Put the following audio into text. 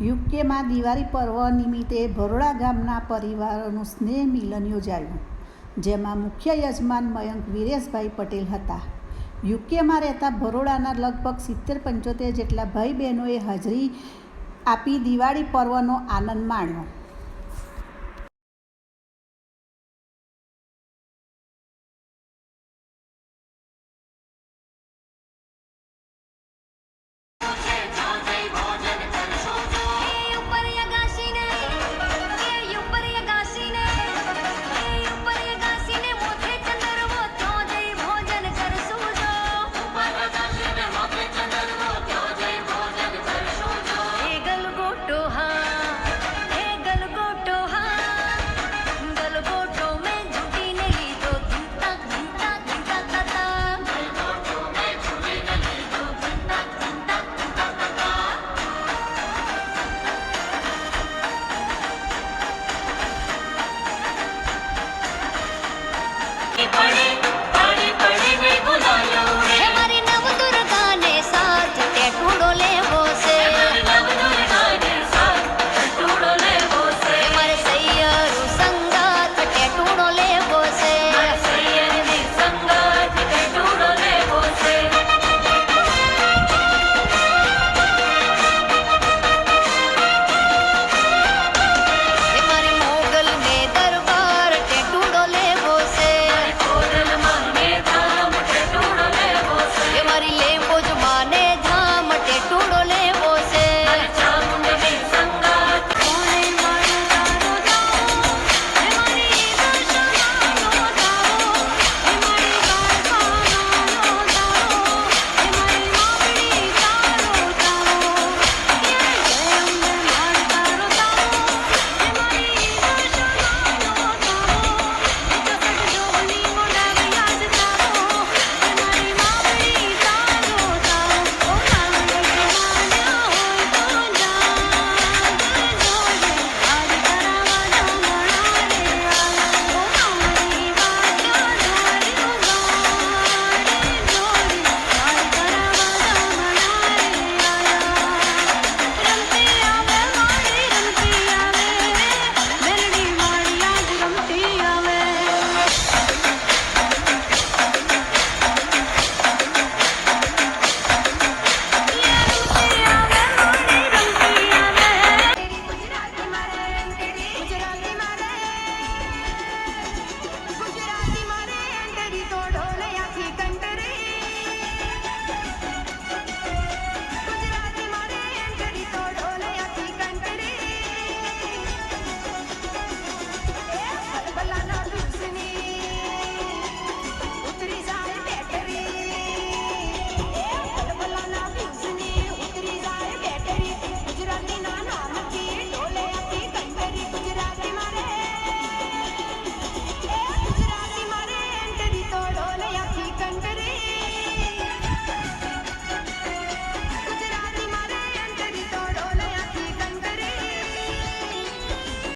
યુકેમાં દિવાળી પર્વ નિમિત્તે ભરોડા ગામના પરિવારોનું સ્નેહ મિલન યોજાયું, જેમાં મુખ્ય યજમાન મયંક વિરેશભાઈ પટેલ હતા. યુકેમાં રહેતા ભરોડાના લગભગ સિત્તેર પંચોતેર જેટલા ભાઈ બહેનોએ હાજરી આપી દિવાળી પર્વનો આનંદ માણ્યો. Amen.